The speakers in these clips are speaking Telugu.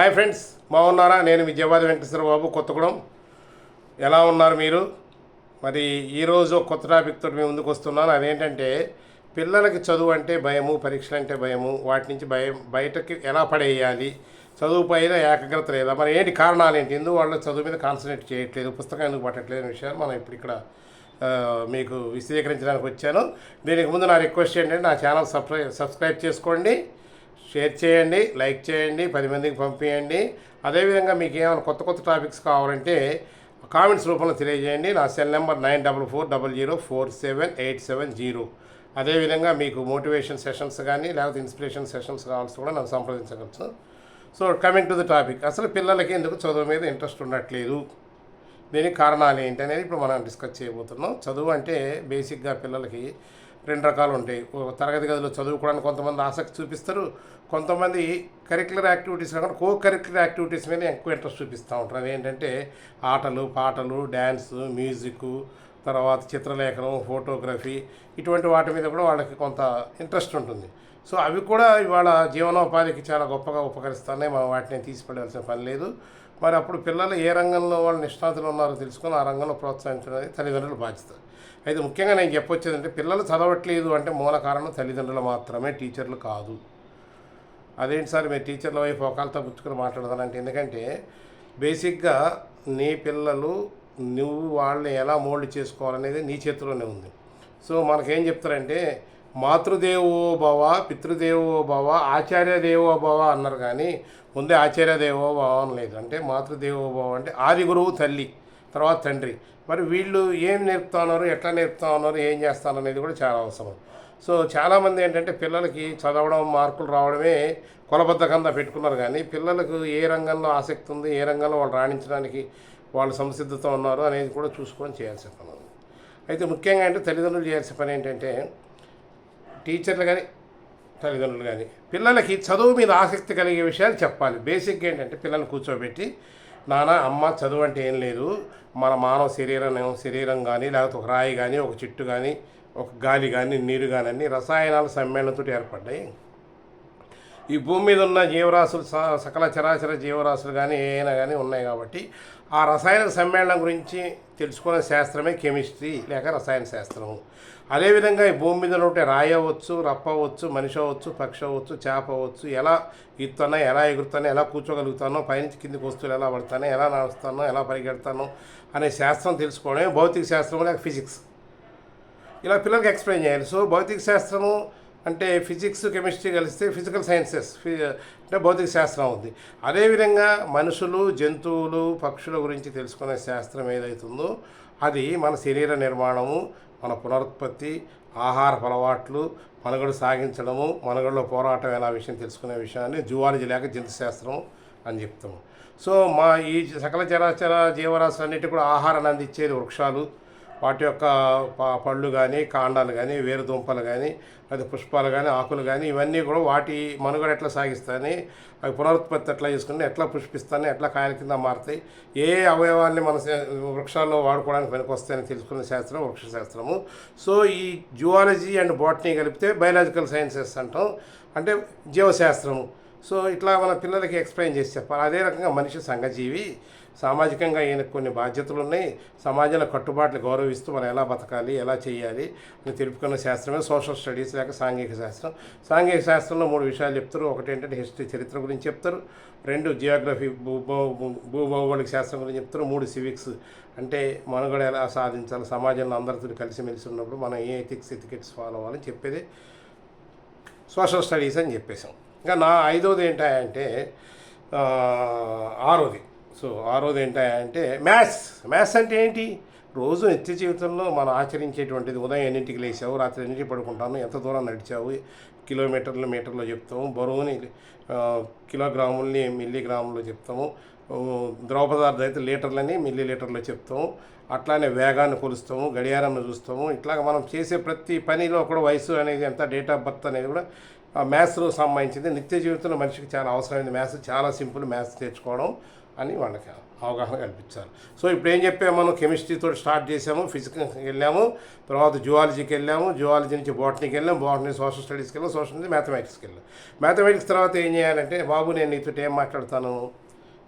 హాయ్ ఫ్రెండ్స్ బాగున్నారా? నేను విజయవాడ వెంకటేశ్వర బాబు కొత్తగూడెం. ఎలా ఉన్నారు మీరు? మరి ఈరోజు కొత్త టాపిక్తో తోటి మేము ముందుకు వస్తున్నాను. అదేంటంటే పిల్లలకి చదువు అంటే భయము పరీక్షలు అంటే భయము వాటి నుంచి భయం బయటకి ఎలా పడేయాలి చదువు పైన ఏకాగ్రత లేదా మరి ఏంటి కారణాలు ఏంటి ఎందుకు వాళ్ళు చదువు మీద కాన్సన్ట్రేట్ చేయట్లేదు పుస్తకం ఎందుకు పట్టట్లేదు అనే విషయాన్ని మనం ఇప్పుడు ఇక్కడ మీకు విశదీకరించడానికి వచ్చాను. దీనికి ముందు నా రిక్వెస్ట్ ఏంటంటే నా ఛానల్ సబ్స్క్రై సబ్స్క్రైబ్ చేసుకోండి. షేర్ చేయండి లైక్ చేయండి పది మందికి పంపించండి అదేవిధంగా మీకు ఏమైనా కొత్త కొత్త టాపిక్స్ కావాలంటే కామెంట్స్ రూపంలో తెలియజేయండి. నా cell number nine double four double zero four seven eight seven zero. అదేవిధంగా మీకు మోటివేషన్ సెషన్స్ కానీ లేకపోతే ఇన్స్పిరేషన్ సెషన్స్ కావాల్సి కూడా నన్ను సంప్రదించవచ్చు so coming to the topic అసలు పిల్లలకి ఎందుకు చదువు మీద ఇంట్రెస్ట్ ఉండట్లేదు? దీనికి కారణాలు ఏంటి అనేది ఇప్పుడు మనం డిస్కస్ చేయబోతున్నాం. చదువు అంటే బేసిక్గా పిల్లలకి రెండు రకాలు ఉంటాయి. తరగతి గదిలో చదువుకోవడానికి కొంతమంది ఆసక్తి చూపిస్తారు. కొంతమంది కరిక్యులర్ యాక్టివిటీస్ కాకుండా కో కరిక్యులర్ యాక్టివిటీస్ మీద ఎక్కువ ఇంట్రెస్ట్ చూపిస్తూ ఉంటారు. అదేంటంటే ఆటలు పాటలు డ్యాన్స్ మ్యూజిక్ తర్వాత చిత్రలేఖనం ఫోటోగ్రఫీ ఇటువంటి వాటి మీద కూడా వాళ్ళకి కొంత ఇంట్రెస్ట్ ఉంటుంది. సో అవి కూడా ఇవాళ జీవనోపాధికి చాలా గొప్పగా ఉపకరిస్తున్నాయి. మనం వాటిని తీసుకెళ్ళాల్సిన పని లేదు. మరి అప్పుడు పిల్లలు ఏ రంగంలో వాళ్ళు నిష్ణాతులు ఉన్నారో తెలుసుకొని ఆ రంగంలో ప్రోత్సహించడం అనేది తల్లిదండ్రుల బాధ్యత. అయితే ముఖ్యంగా నేను చెప్పొచ్చేదంటే పిల్లలు చదవట్లేదు అంటే మూల కారణం తల్లిదండ్రులు మాత్రమే టీచర్లు కాదు. అదేంటి సార్ మీరు టీచర్ల వైపు ఒకళ్ళతో పుచ్చుకొని మాట్లాడతానంటే ఎందుకంటే బేసిక్గా నీ పిల్లలు నువ్వు వాళ్ళని ఎలా మోల్డ్ చేసుకోవాలనేది నీ చేతిలోనే ఉంది. సో మనకేం చెప్తారంటే మాతృదేవో భవ పితృదేవో భవ ఆచార్య దేవో భవ అన్నారు కానీ ముందే ఆచార్య దేవోభావం లేదు. అంటే మాతృదేవోభావం అంటే ఆది గురువు తల్లి తర్వాత తండ్రి. మరి వీళ్ళు ఏం నేర్పుతా ఉన్నారు ఎట్లా నేర్పుతా ఉన్నారు ఏం చేస్తారు అనేది కూడా చాలా అవసరం. సో చాలామంది ఏంటంటే పిల్లలకి చదవడం మార్కులు రావడమే కొలబద్ధకంగా పెట్టుకున్నారు. కానీ పిల్లలకు ఏ రంగంలో ఆసక్తి ఉంది ఏ రంగంలో వాళ్ళు రాణించడానికి వాళ్ళు సంసిద్ధత ఉన్నారు అనేది కూడా చూసుకొని చేయాల్సిన పని అయితే ముఖ్యంగా అంటే తల్లిదండ్రులు చేయాల్సిన పని ఏంటంటే టీచర్లు కానీ తల్లిదండ్రులు కానీ. పిల్లలకి చదువు మీద ఆసక్తి కలిగే విషయాలు చెప్పాలి. బేసిక్ ఏంటంటే పిల్లల్ని కూర్చోబెట్టి నాన్న అమ్మ చదువు అంటే ఏం లేదు. మన మానవ శరీరం శరీరం కానీ లేకపోతే ఒక రాయి కానీ ఒక చెట్టు కానీ ఒక గాలి కానీ నీరు కానీ అన్ని రసాయనాల సమ్మేళనంతో ఏర్పడ్డాయి. ఈ భూమి మీద ఉన్న జీవరాశులు స- సకల చరాచర జీవరాశులు కానీ ఏమైనా కానీ ఉన్నాయి కాబట్టి ఆ రసాయన సమ్మేళనం గురించి తెలుసుకునే శాస్త్రమే కెమిస్ట్రీ లేక రసాయన శాస్త్రము. అదేవిధంగా ఈ భూమి మీద ఉంటే రాయి అవ్వచ్చు రప్ప అవ్వచ్చు మనిషి అవ్వచ్చు పక్షి అవ్వచ్చు చేప అవ్వచ్చు ఎలా ఈత్తున్నా ఎలా ఎగురుతానో ఎలా కూర్చోగలుగుతానో పైనుంచి కిందికి వస్తువులు ఎలా పడతానో ఎలా నడుస్తానో ఎలా పరిగెడతానో అనే శాస్త్రం తెలుసుకోవడమే. భౌతిక శాస్త్రం లేక ఫిజిక్స్. ఇలా పిల్లలకి ఎక్స్ప్లెయిన్ చేయాలి. సో భౌతిక శాస్త్రము అంటే ఫిజిక్స్ కెమిస్ట్రీ కలిస్తే ఫిజికల్ సైన్సెస్ ఫి అంటే భౌతిక శాస్త్రం ఉంది అదేవిధంగా మనుషులు జంతువులు పక్షుల గురించి తెలుసుకునే శాస్త్రం ఏదైతుందో అది మన శరీర నిర్మాణము మన పునరుత్పత్తి ఆహార అలవాట్లు మనుగడ సాగించడము మనుగడలో పోరాటం ఎలా విషయం తెలుసుకునే విషయాన్ని జువాలజీ లేక జంతు శాస్త్రం అని చెప్తాము. సో మా ఈ సకల చరాచర జీవరాశులన్నిటి కూడా ఆహారాన్ని అందించేది వృక్షాలు. వాటి యొక్క పళ్ళు కానీ కాండాలు కానీ వేరు దుంపలు కానీ లేదా పుష్పాలు కానీ ఆకులు కానీ ఇవన్నీ కూడా వాటి మనుగడ ఎట్లా సాగిస్తాయని అవి పునరుత్పత్తి ఎట్లా చేసుకుని ఎట్లా పుష్పిస్తాయని ఎట్లా కాయల కింద మారుతాయి ఏ అవయవాల్ని మన వృక్షాల్లో వాడుకోవడానికి పనికొస్తాయని తెలుసుకునే శాస్త్రం వృక్ష శాస్త్రము. సో ఈ జువాలజీ అండ్ బాటనీ కలిపితే బయలాజికల్ సైన్సెస్ అంటాం. అంటే జీవశాస్త్రము. సో ఇట్లా మన పిల్లలకి ఎక్స్ప్లెయిన్ చేసి చెప్పాలి. అదే రకంగా మనిషి సంఘజీవి సామాజికంగా ఈయనకు కొన్ని బాధ్యతలు ఉన్నాయి సమాజంలో కట్టుబాట్లు గౌరవిస్తూ మనం ఎలా బతకాలి ఎలా చేయాలి అని తెలుపుకున్న శాస్త్రమే సోషల్ స్టడీస్ లేక సాంఘిక శాస్త్రం. సాంఘిక శాస్త్రంలో మూడు విషయాలు చెప్తారు. ఒకటి ఏంటంటే హిస్టరీ చరిత్ర గురించి చెప్తారు. రెండు జియోగ్రఫీ భూ భూభౌగోళిక శాస్త్రం గురించి చెప్తారు. మూడు సివిక్స్ అంటే మనుగడ ఎలా సాధించాలి సమాజంలో అందరితో కలిసిమెలిసి ఉన్నప్పుడు మనం ఏ ఎథిక్స్ ఎథికెట్స్ ఫాలో అవ్వాలని చెప్పేది సోషల్ స్టడీస్ అని చెప్పేసాం ఇంకా నా ఐదోది ఏంటంటే ఆరోది. సో ఆరోది ఏంటంటే మ్యాథ్స్ మ్యాథ్స్ అంటే ఏంటి? రోజు నిత్య జీవితంలో మనం ఆచరించేటువంటిది ఉదయం ఎన్నింటికి లేచావు రాత్రి ఎన్నింటికి పడుకుంటాను ఎంత దూరం నడిచావు కిలోమీటర్లు మీటర్లో చెప్తాము బరువుని కిలోగ్రాముల్ని మిల్లీగ్రాముల్లో చెప్తాము ద్రవ పదార్థం అయితే లీటర్లని మిల్లీ లీటర్లో చెప్తాము అట్లానే వేగాన్ని కొలుస్తాము గడియారాన్ని చూస్తాము ఇట్లాగ మనం చేసే ప్రతి పనిలో కూడా వయసు అనేది ఎంత డేట్ ఆఫ్ బర్త్ అనేది కూడా మ్యాథ్స్లో సంబంధించింది. నిత్య జీవితంలో మనిషికి చాలా అవసరమైంది మ్యాథ్స్ చాలా సింపుల్ మ్యాథ్స్ నేర్చుకోవడం అని వాళ్ళకి అవగాహన కల్పించాలి. సో ఇప్పుడు ఏం చెప్పాము మనం? కెమిస్ట్రీతో స్టార్ట్ చేసాము ఫిజిక్స్కి వెళ్ళాము తర్వాత జువాలజీకి వెళ్ళాము జువాలజీ నుంచి బాటనీకి వెళ్ళాం బాటనీ సోషల్ స్టడీస్కి వెళ్ళాం సోషల్ నుంచి మ్యాథమెటిక్స్కి వెళ్ళాం. మ్యాథమెటిక్స్ తర్వాత ఏం చేయాలంటే బాబు నేను నీతో ఏం మాట్లాడతాను?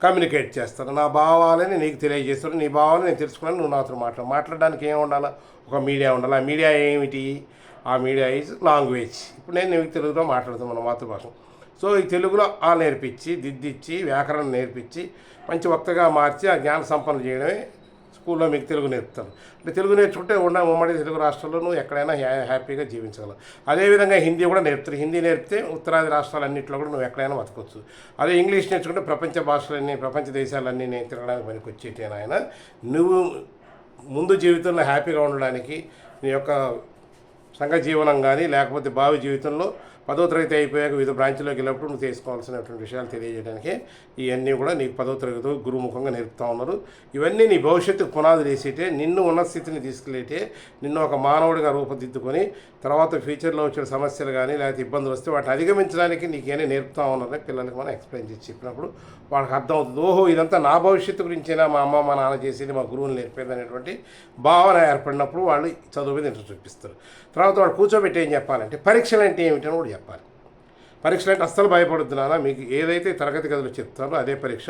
కమ్యూనికేట్ చేస్తాను. నా భావాలని నీకు తెలియజేస్తాను. నీ భావాలని నేను తెలుసుకున్నాను. నువ్వు నాతో మాట్లాడు. మాట్లాడడానికి ఏం ఉండాలా? ఒక మీడియా ఉండాలి? ఆ మీడియా ఏమిటి? ఆ మీడియా ఈజ్ లాంగ్వేజ్. ఇప్పుడు నేను నీకు తెలుగులో మాట్లాడుతాను మన మాతృభాష సో ఈ తెలుగులో ఆ నేర్పించి దిద్దిచ్చి వ్యాకరణం నేర్పించి మంచి వక్తగా మార్చి ఆ జ్ఞాన సంపన్న చేయడమే స్కూల్లో మీకు తెలుగు నేర్పుతారు. అంటే తెలుగు నేర్చుకుంటే ఉన్న ఉమ్మడి తెలుగు రాష్ట్రాల్లో నువ్వు ఎక్కడైనా హ్యా- హ్యాపీగా జీవించగలవు అదేవిధంగా హిందీ కూడా నేర్పుతారు. హిందీ నేర్పితే ఉత్తరాది రాష్ట్రాలన్నింటిలో కూడా నువ్వు ఎక్కడైనా బతకొచ్చు. అదే ఇంగ్లీష్ నేర్చుకుంటే ప్రపంచ భాషలన్నీ ప్రపంచ దేశాలన్నీ నేను తిరగడానికి పనికి వచ్చేటి ఆయన. నువ్వు ముందు జీవితంలో హ్యాపీగా ఉండడానికి నీ యొక్క సంఘ జీవనం కానీ లేకపోతే భావి జీవితంలో పదో తరగతి అయిపోయాక వివిధ బ్రాంచ్లోకి వెళ్ళినప్పుడు నువ్వు తీసుకోవాల్సినటువంటి విషయాలు తెలియజేయడానికి ఇవన్నీ కూడా నీకు పదో తరగతి గురుముఖంగా నేర్పుతా ఉన్నారు. ఇవన్నీ నీ భవిష్యత్తుకు పునాదులు వేసేటే నిన్ను ఉన్న స్థితిని తీసుకెళ్ళేటే నిన్ను ఒక మానవుడిగా రూపుదిద్దుకొని తర్వాత ఫ్యూచర్లో వచ్చిన సమస్యలు కానీ లేకపోతే ఇబ్బందులు వస్తే వాటిని అధిగమించడానికి నీకేనే నేర్పుతా ఉన్నారని పిల్లలకి మనం ఎక్స్ప్లెయిన్ చేసి చెప్పినప్పుడు వాళ్ళకి అర్థం అవుతుంది. ఓహో ఇదంతా నా భవిష్యత్తు గురించేనా? మా అమ్మ మా నాన్న చేసేది మా గురువులు నేర్పేది అనేటువంటి భావన ఏర్పడినప్పుడు వాళ్ళు చదువు మీద ఇంట్రెస్ట్ చూపిస్తారు. తర్వాత వాడు కూర్చోబెట్టి ఏం చెప్పాలంటే పరీక్షలు అంటే ఏమిటని కూడా చెప్పాలి. పరీక్షలు అంటే అస్సలు భయపడుతున్నానా మీకు ఏదైతే తరగతి గదిలో చెప్తారో అదే పరీక్ష.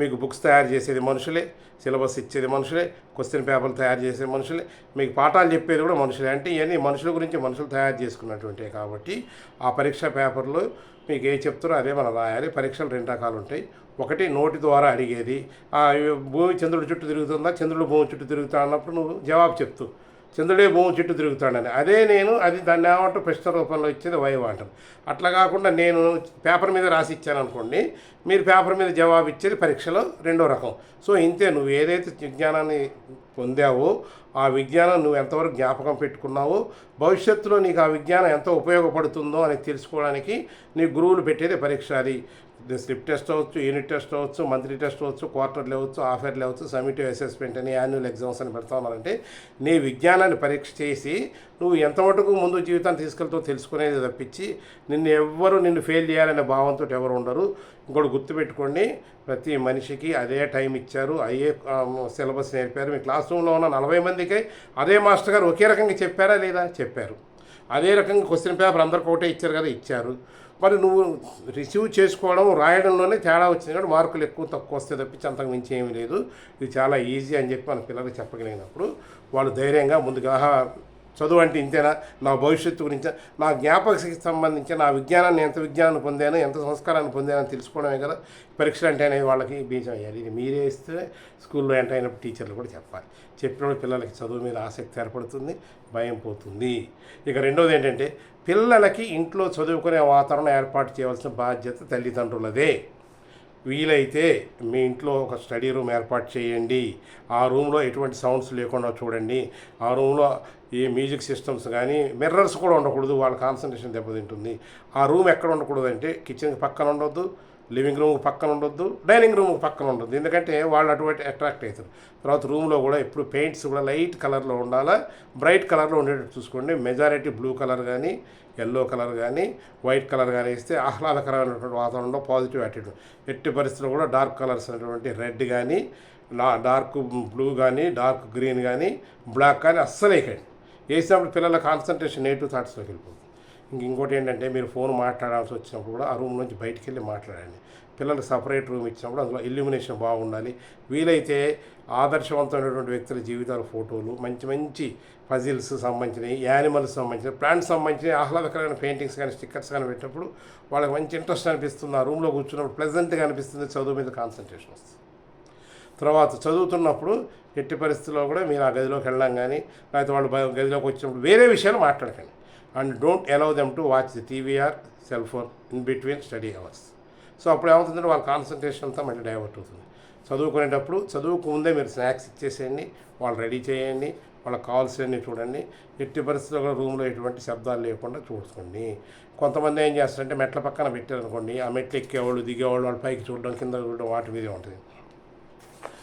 మీకు బుక్స్ తయారు చేసేది మనుషులే సిలబస్ ఇచ్చేది మనుషులే క్వశ్చన్ పేపర్లు తయారు చేసే మనుషులే మీకు పాఠాలు చెప్పేది కూడా మనుషులే. అంటే ఇవన్నీ మనుషుల గురించి మనుషులు తయారు చేసుకున్నటువంటివి కాబట్టి ఆ పరీక్ష పేపర్లో మీకు ఏ చెప్తారో అదే మనం రాయాలి. పరీక్షలు రెండు రకాలు ఉంటాయి. ఒకటి నోటి ద్వారా అడిగేది. భూమి చంద్రుడి చుట్టూ తిరుగుతుందా? చంద్రుడు భూమి చుట్టూ తిరుగుతా అన్నప్పుడు నువ్వు జవాబు చెప్తూ చంద్రుడే భూమి చుట్టూ తిరుగుతాడని. అదే నేను అది దాన్ని ఏమంటూ ప్రశ్న రూపంలో ఇచ్చేది వైవ్ అట్లా కాకుండా నేను పేపర్ మీద రాసి ఇచ్చాను అనుకోండి మీరు పేపర్ మీద జవాబు ఇచ్చేది పరీక్షలో రెండో రకం. సో ఇంతే నువ్వు ఏదైతే విజ్ఞానాన్ని పొందావో ఆ విజ్ఞానం నువ్వు ఎంతవరకు జ్ఞాపకం పెట్టుకున్నావో భవిష్యత్తులో నీకు ఆ విజ్ఞానం ఎంత ఉపయోగపడుతుందో అని తెలుసుకోవడానికి నీ గురువులు పెట్టేది పరీక్ష అది. స్లిప్ టెస్ట్ అవ్వచ్చు యూనిట్ టెస్ట్ అవ్వచ్చు మంత్లీ టెస్ట్ అవ్వచ్చు క్వార్టర్లు అవ్వచ్చు హాఫ్ ఇయర్లీ అవ్వచ్చు సమిటివ్ అసెస్మెంట్ అని యాన్యువల్ ఎగ్జామ్స్ అని పెడతా ఉన్నారంటే నీ విజ్ఞానాన్ని పరీక్ష చేసి నువ్వు ఎంత మటుకు ముందు జీవితాన్ని తీసుకెళ్తావు తెలుసుకునేది తప్పించి నిన్ను ఎవ్వరు నిన్ను ఫెయిల్ చేయాలనే భావంతో ఎవరు ఉండరు. ఇంకోటి గుర్తుపెట్టుకోండి ప్రతి మనిషికి అదే టైం ఇచ్చారు అయ్యే సిలబస్ నేర్పారు. మీ క్లాస్ రూమ్లో ఉన్న నలభై మందికి అదే మాస్టర్ గారు ఒకే రకంగా చెప్పారా లేదా? చెప్పారు. అదే రకంగా క్వశ్చన్ పేపర్ అందరికి ఒకటే ఇచ్చారు కదా ఇచ్చారు. మరి నువ్వు రిసీవ్ చేసుకోవడం రాయడంలోనే తేడా వచ్చింది కాబట్టి మార్కులు ఎక్కువ తక్కువ వస్తే తప్పించి అంతకు మించి ఏమీ లేదు. ఇది చాలా ఈజీ అని చెప్పి మన పిల్లలకు చెప్పగలిగినప్పుడు వాళ్ళు ధైర్యంగా ముందుగా "ఆహా, చదువు అంటే ఇంతేనా? నా భవిష్యత్తు గురించి నా జ్ఞాపక శక్తికి సంబంధించి నా విజ్ఞానాన్ని ఎంత విజ్ఞానాన్ని పొందాను ఎంత సంస్కారాన్ని పొందానో తెలుసుకోవడమే కదా పరీక్షలు అంటే అనేది వాళ్ళకి బీజం అయ్యాలి ఇది మీరే ఇస్తే స్కూల్లో ఎంటర్ అయినప్పుడు టీచర్లు కూడా చెప్పాలి. చెప్పినప్పుడు పిల్లలకి చదువు మీద ఆసక్తి ఏర్పడుతుంది భయం పోతుంది. ఇక రెండోది ఏంటంటే పిల్లలకి ఇంట్లో చదువుకునే వాతావరణం ఏర్పాటు చేయవలసిన బాధ్యత తల్లిదండ్రులదే. వీలైతే మీ ఇంట్లో ఒక స్టడీ రూమ్ ఏర్పాటు చేయండి. ఆ రూమ్లో ఎటువంటి సౌండ్స్ లేకుండా చూడండి. ఆ రూమ్లో ఏ మ్యూజిక్ సిస్టమ్స్ కానీ మిర్రర్స్ కూడా ఉండకూడదు. వాళ్ళ కాన్సన్ట్రేషన్ దెబ్బతింటుంది. ఆ రూమ్ ఎక్కడ ఉండకూడదు అంటే కిచెన్కి పక్కన ఉండొద్దు. లివింగ్ రూమ్ పక్కన ఉండొద్దు డైనింగ్ రూమ్ పక్కన ఉండొద్దు. ఎందుకంటే వాళ్ళు అటువంటి అట్రాక్ట్ అవుతారు. తర్వాత రూమ్లో కూడా ఎప్పుడు పెయింట్స్ కూడా లైట్ కలర్లో ఉండాలా బ్రైట్ కలర్లో ఉండేటట్టు చూసుకోండి. మెజారిటీ బ్లూ కలర్ కానీ ఎల్లో కలర్ కానీ వైట్ కలర్ కానీ ఇస్తే ఆహ్లాదకరమైనటువంటి వాతావరణంలో పాజిటివ్ యాటిట్యూడ్. ఎట్టి పరిస్థితుల్లో కూడా డార్క్ కలర్స్ అనేటువంటి రెడ్ కానీ డార్క్ బ్లూ కానీ డార్క్ గ్రీన్ కానీ బ్లాక్ కానీ అస్సలు వేయకండి. వేసినప్పుడు పిల్లల కాన్సన్ట్రేషన్ నెగిటివ్ థాట్స్లోకి వెళ్ళిపోతుంది. ఇంక ఇంకోటి ఏంటంటే మీరు ఫోన్ మాట్లాడాల్సి వచ్చినప్పుడు కూడా ఆ రూమ్ నుంచి బయటికి వెళ్ళి మాట్లాడండి. పిల్లలకు సపరేట్ రూమ్ ఇచ్చినప్పుడు అందులో ఇల్యూమినేషన్ బాగుండాలి. వీలైతే ఆదర్శవంతమైనటువంటి వ్యక్తుల జీవితాల ఫోటోలు మంచి మంచి పజిల్స్ సంబంధించినవి యానిమల్స్ సంబంధించిన ప్లాంట్స్ సంబంధించిన ఆహ్లాదకరమైన పెయింటింగ్స్ కానీ స్టిక్కర్స్ కానీ పెట్టినప్పుడు వాళ్ళకి మంచి ఇంట్రెస్ట్ అనిపిస్తుంది. ఆ రూమ్లో కూర్చున్నప్పుడు ప్లెజెంట్గా అనిపిస్తుంది. చదువు మీద కాన్సన్ట్రేషన్ వస్తుంది. తర్వాత చదువుతున్నప్పుడు ఎట్టి పరిస్థితుల్లో కూడా మీరు ఆ గదిలోకి వెళ్ళడం కానీ లేకపోతే వాళ్ళు గదిలోకి వచ్చినప్పుడు వేరే విషయాలు మాట్లాడకండి. And don't allow them to watch the TV or cell phone in between study hours. So అప్పుడు ఏమవుతుందంటే వాళ్ళ కాన్సన్ట్రేషన్ అంతా మళ్ళీ డైవర్ట్ అవుతుంది. చదువుకునేటప్పుడు చదువుకు ముందే మీరు స్నాక్స్ ఇచ్చేసేయండి వాళ్ళు రెడీ చేయండి వాళ్ళకి అన్నీ చూడండి ఎట్టి పరిస్థితుల్లో కూడా రూమ్లో ఎటువంటి శబ్దాలు లేకుండా చూసుకోండి. కొంతమంది ఏం చేస్తారంటే మెట్ల పక్కన పెట్టారనుకోండి ఆ మెట్లు ఎక్కేవాళ్ళు దిగేవాళ్ళు వాళ్ళు పైకి చూడడం కింద చూడడం వాటి మీదే ఉంటుంది.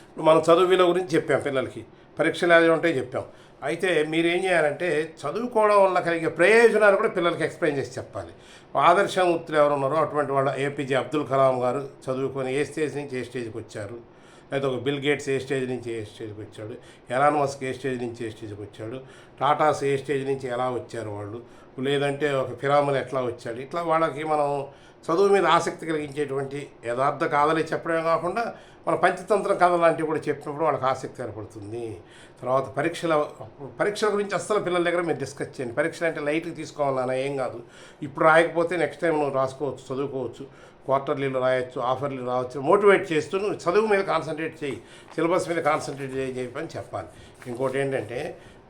ఇప్పుడు మనం విలువ గురించి చెప్పాం పిల్లలకి. పరీక్షలు అది ఉంటాయి చెప్పాం. అయితే మీరేం చేయాలంటే చదువుకోవడం వల్ల కలిగే ప్రయోజనాలు కూడా పిల్లలకి ఎక్స్ప్లెయిన్ చేసి చెప్పాలి. ఆదర్శమూర్తులు ఎవరు ఉన్నారో అటువంటి వాళ్ళ ఏపీజే అబ్దుల్ కలాం గారు చదువుకొని ఏ స్టేజ్ నుంచి ఏ స్టేజ్కి వచ్చారు? లేదా ఒక బిల్ గేట్స్ ఏ స్టేజ్ నుంచి ఏ స్టేజ్కి వచ్చాడు? ఎలాన్ మస్క్ ఏ స్టేజ్ నుంచి ఏ స్టేజ్కి వచ్చాడు? టాటాస్ ఏ స్టేజ్ నుంచి ఎలా వచ్చారు వాళ్ళు? లేదంటే ఒక ఫిరాములు ఎట్లా వచ్చాడు? ఇట్లా వాళ్ళకి మనం చదువు మీద ఆసక్తి కలిగించేటువంటి యథార్థ కథలే చెప్పడమే కాకుండా మన పంచతంత్ర కథ లాంటివి కూడా చెప్పినప్పుడు వాళ్ళకి ఆసక్తి ఏర్పడుతుంది. తర్వాత పరీక్షల పరీక్షల గురించి అస్సలు పిల్లల దగ్గర మీరు డిస్కస్ చేయండి. పరీక్షలు అంటే లైట్గా తీసుకోవాలన్నా ఏం కాదు. ఇప్పుడు రాయకపోతే నెక్స్ట్ టైం నువ్వు రాసుకోవచ్చు చదువుకోవచ్చు. క్వార్టర్లీలు రాయొచ్చు ఆఫర్లు రావచ్చు. మోటివేట్ చేస్తూ నువ్వు చదువు మీద కాన్సన్ట్రేట్ చేయి సిలబస్ మీద కాన్సన్ట్రేట్ చేయి చెప్పని చెప్పాలి. ఇంకోటి ఏంటంటే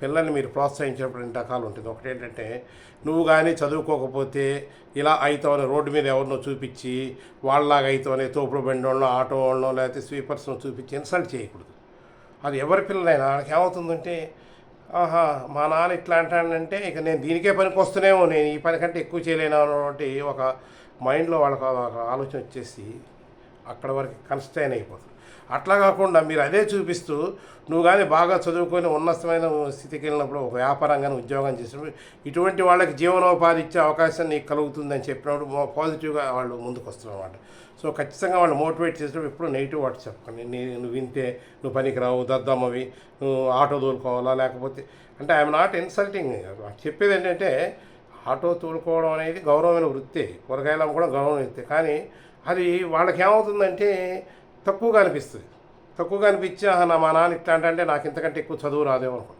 పిల్లల్ని మీరు ప్రోత్సహించినప్పుడు రెండు రకాలు ఉంటుంది. ఒకటి ఏంటంటే నువ్వు కానీ చదువుకోకపోతే ఇలా అవుతావని రోడ్డు మీద ఎవరినో చూపించి వాళ్ళలాగా అవుతావని తోపుడు బండి వాళ్ళనో ఆటో వాళ్ళనో లేకపోతే స్వీపర్స్ను చూపించి ఇన్సల్ట్ చేయకూడదు. అది ఎవరి పిల్లలైనా వాళ్ళకి ఏమవుతుందంటే ఆహా మా నాన్న ఇట్లా అంటానంటే ఇక నేను దీనికే పనికి వస్తున్నామో నేను ఈ పని కంటే ఎక్కువ చేయలేను అన్నటువంటి ఒక మైండ్లో వాళ్ళకి ఒక ఆలోచన వచ్చేసి అక్కడ వరకు కన్స్టైన్ అయిపోతుంది. అట్లా కాకుండా మీరు అదే చూపిస్తూ నువ్వు కానీ బాగా చదువుకొని ఉన్నతమైన స్థితికి వెళ్ళినప్పుడు ఒక వ్యాపారంగానే ఉద్యోగం చేసినప్పుడు ఇటువంటి వాళ్ళకి జీవనోపాధి ఇచ్చే అవకాశం నీకు కలుగుతుందని చెప్పినప్పుడు పాజిటివ్గా వాళ్ళు ముందుకు వస్తున్నమాట సో ఖచ్చితంగా వాళ్ళు మోటివేట్ చేసినప్పుడు ఎప్పుడు నెగిటివ్ వాటి చెప్పకండి. నీ నువ్వు వింటే నువ్వు పనికి రావు దద్దమ్మవి నువ్వు ఆటో తోలుకోవాలా లేకపోతే అంటే ఐఎమ్ నాట్ ఇన్సల్టింగ్ చెప్పేది ఏంటంటే ఆటో తోలుకోవడం అనేది గౌరవమైన వృత్తి. కూరగాయలు అమ్ముకోవడం గౌరవం వృత్తి. కానీ అది వాళ్ళకి ఏమవుతుందంటే తక్కువగా అనిపిస్తుంది. తక్కువగా అనిపించి నా మా నాన్న ఇట్లా అంటే నాకు ఇంతకంటే ఎక్కువ చదువు రాదేమో అనుకుంటా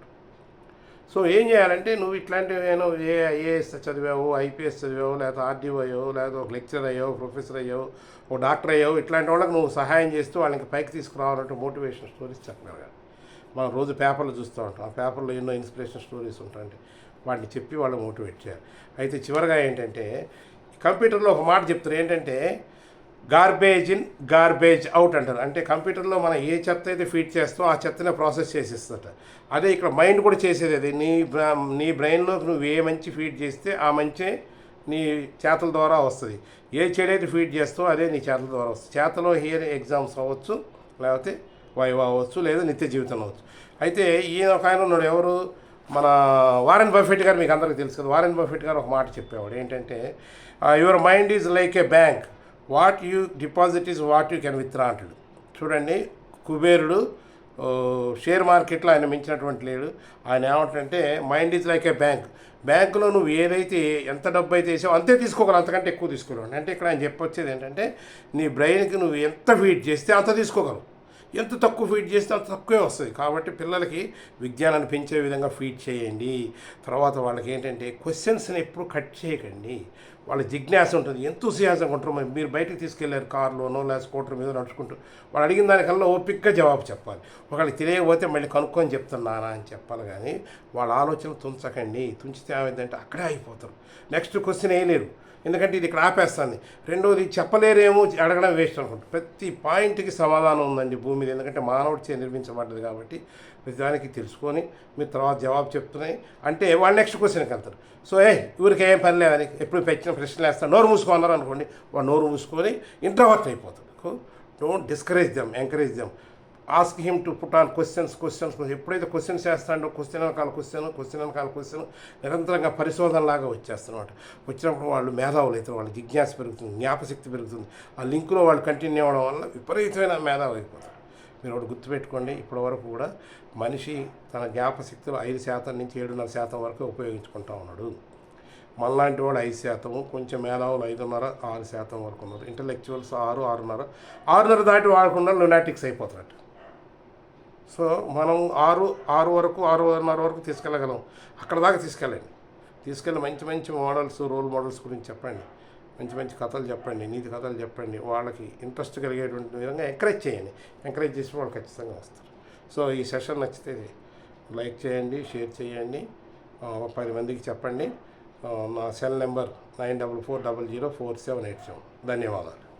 సో ఏం చేయాలంటే నువ్వు ఇట్లాంటివి ఏమో ఏ ఐఏఎస్ చదివావు ఐపీఎస్ చదివావు లేదా ఆర్డీఓ అయ్యావు లేదా ఒక లెక్చర్ అయ్యో ప్రొఫెసర్ అయ్యో ఒక డాక్టర్ అయ్యో ఇట్లాంటి వాళ్ళకి నువ్వు సహాయం చేస్తూ వాళ్ళకి పైకి తీసుకురావాలంటే మోటివేషన్ స్టోరీస్ చెప్పగలగాలి మనం రోజు పేపర్లు చూస్తూ ఉంటాం. ఆ పేపర్లో ఎన్నో ఇన్స్పిరేషన్ స్టోరీస్ ఉంటాయంటే వాటిని చెప్పి వాళ్ళు మోటివేట్ చేయాలి. అయితే చివరిగా ఏంటంటే కంప్యూటర్లో ఒక మాట చెప్తారు. ఏంటంటే గార్బేజ్ ఇన్ గార్బేజ్ అవుట్ అంటారు. అంటే కంప్యూటర్లో మనం ఏ చెత్త అయితే ఫీడ్ చేస్తామో ఆ చెత్తనే ప్రాసెస్ చేసేస్తుంట అదే ఇక్కడ మైండ్ కూడా చేసేది అది. నీ బ్రా- నీ బ్రెయిన్లో నువ్వు ఏ మంచి ఫీడ్ చేస్తే ఆ మంచి నీ చేతల ద్వారా వస్తుంది. ఏ చెడైతే ఫీడ్ చేస్తావో అదే నీ చేతల ద్వారా వస్తుంది. చేతలో హియర్ ఎగ్జామ్స్ అవ్వచ్చు లేకపోతే వైవా అవ్వచ్చు లేదా నిత్య జీవితం అవ్వచ్చు. అయితే ఈయన ఒక ఆయన ఉన్నాడు ఎవరు? మన వారెన్ బఫెట్ గారు మీకు అందరికీ తెలుసు కదా. వారెన్ బఫెట్ గారు ఒక మాట చెప్పేవాడు. ఏంటంటే your mind is like a bank what you deposit is what you can withdraw అంటాడు. చూడండి కుబేరుడు షేర్ మార్కెట్లో ఆయన మించినటువంటి లేడు. ఆయన ఏమంటంటే mind is like a bank. బ్యాంకులో నువ్వు ఏదైతే ఎంత డబ్బు అయితే వేసావో అంతే తీసుకోగలవు అంతకంటే ఎక్కువ తీసుకోలేవు. అంటే ఇక్కడ ఆయన చెప్పొచ్చేది ఏంటంటే నీ బ్రెయిన్కి నువ్వు ఎంత ఫీడ్ చేస్తే అంత తీసుకోగలవు. ఎంత తక్కువ ఫీడ్ చేస్తే అంత తక్కువే వస్తుంది. కాబట్టి పిల్లలకి విజ్ఞానాన్ని పెంచే విధంగా ఫీడ్ చేయండి. తర్వాత వాళ్ళకి ఏంటంటే క్వశ్చన్స్ని ఎప్పుడు కట్ చేయకండి. వాళ్ళ జిజ్ఞాస ఉంటుంది. ఎంతూసియాసంగా ఉంటారు. మరి మీరు బయటకు తీసుకెళ్ళారు కారులోనో లేదా స్కూటర్ మీద నడుచుకుంటూ వాళ్ళు అడిగిన దానికల్లా ఓపిక్గా జవాబు చెప్పాలి. ఒకళ్ళకి తెలియకపోతే మళ్ళీ కనుక్కొని చెప్తున్నానా అని చెప్పాలి కానీ వాళ్ళ ఆలోచన తుంచకండి. తుంచితే ఏమైందంటే అక్కడే అయిపోతారు నెక్స్ట్ క్వశ్చన్ వేయలేరు ఎందుకంటే ఇది ఇక్కడ ఆపేస్తుంది. రెండోది చెప్పలేరేమో అడగడం వేస్ట్ అనుకుంటారు ప్రతి పాయింట్కి సమాధానం ఉందండి భూమి మీద. ఎందుకంటే మానవుడి చే నిర్మించబడ్డది కాబట్టి ప్రతిదానికి తెలుసుకొని మీరు తర్వాత జవాబు చెప్తున్నాయి. అంటే వాళ్ళు నెక్స్ట్ క్వశ్చన్కి వెళ్తారు. సో ఏ ఊరికి ఏం పని లేదని ఎప్పుడు పెట్టిన ప్రశ్నలు వేస్తారు. నోరు మూసుకున్నారు అనుకోండి వాడు నోరు మూసుకొని ఇంట్రవర్ట్ అయిపోతాడు. Don't discourage them encourage them ask him to put on questions questions ఎప్పుడైతే క్వశ్చన్స్ చేస్తాడో క్వశ్చన్ వెనకాల క్వశ్చన్ క్వశ్చన్ వెనకాల క్వశ్చన్ నిరంతరంగా పరిశోధనలాగా వచ్చేస్తున్నమాట. వచ్చినప్పుడు వాళ్ళు మేధావులు అవుతారు వాళ్ళ జిజ్ఞాస పెరుగుతుంది జ్ఞాపశక్తి పెరుగుతుంది. ఆ లింకులో వాళ్ళు కంటిన్యూ అవ్వడం వల్ల విపరీతమైన మేధావు అయిపోతారు. మీరు ఒకటి గుర్తుపెట్టుకోండి ఇప్పటి వరకు కూడా మనిషి తన జ్ఞాపశక్తిలో ఐదు శాతం నుంచి ఏడున్నర శాతం వరకు ఉపయోగించుకుంటా ఉన్నాడు. మనలాంటి వాడు ఐదు శాతము కొంచెం మేధావులు ఐదున్నర ఆరు శాతం వరకు ఉన్నారు. ఇంటలెక్చువల్స్ ఆరు ఆరున్నర. ఆరున్నర దాటి వాడకుండా లునాటిక్స్ అయిపోతున్నట్టు. సో మనం ఆరు ఆరు వరకు ఆరున్నర వరకు తీసుకెళ్ళగలం. అక్కడ దాకా తీసుకెళ్ళండి. తీసుకెళ్ళి మంచి మంచి మోడల్స్ రోల్ మోడల్స్ గురించి చెప్పండి. మంచి మంచి కథలు చెప్పండి నీతి కథలు చెప్పండి. వాళ్ళకి ఇంట్రెస్ట్ కలిగేటువంటి విధంగా ఎంకరేజ్ చేయండి. ఎంకరేజ్ చేసి వాళ్ళు ఖచ్చితంగా వస్తారు. సో ఈ సెషన్ నచ్చితే లైక్ చేయండి షేర్ చేయండి. పది మందికి చెప్పండి. నా cell number nine double four double zero four seven eight seven. ధన్యవాదాలు.